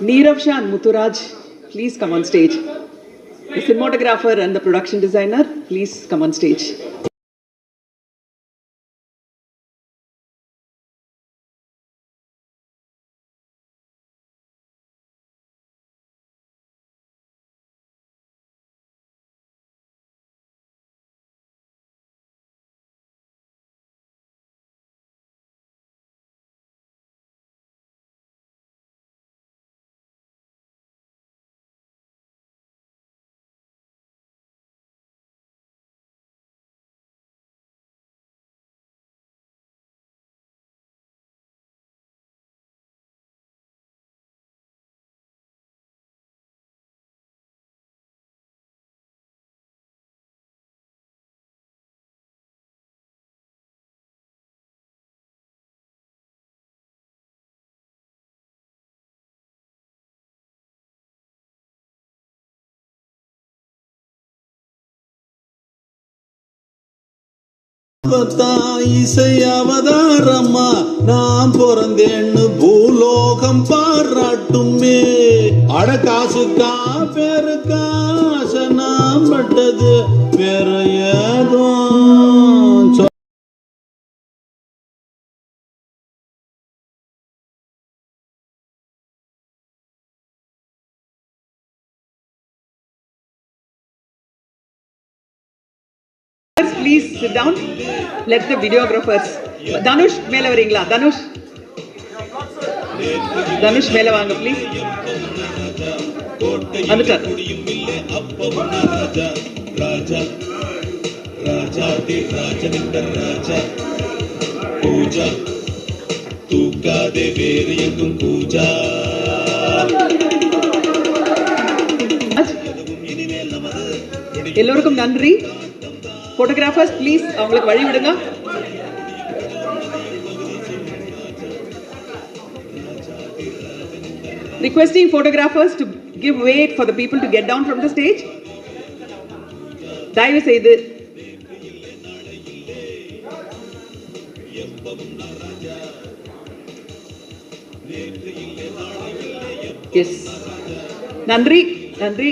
Neerav Shah and Muturaj, please come on stage. The cinematographer and the production designer, please come on stage. இசை அவதாரம்மா நான் பிறந்தேன்னு பூலோகம் பாராட்டுமே. அட காசுக்கா பேருக்கா ஆசை நான் பட்டது. பெரு please sit down let the videographers Dhanush மேல வரீங்களா? தனுஷ் தனுஷ் மேல வாங்க ப்ளீஸ் வந்துட்டார் தூக்காதே வேறு எங்கும் பூஜா எல்லோருக்கும் நன்றி. போட்டோகிராஃபர்ஸ் ப்ளீஸ் அவங்களுக்கு வழி விடுங்க Requesting photographers to give way for the people to get down from the stage. தயவு செய்து எஸ் நன்றி நன்றி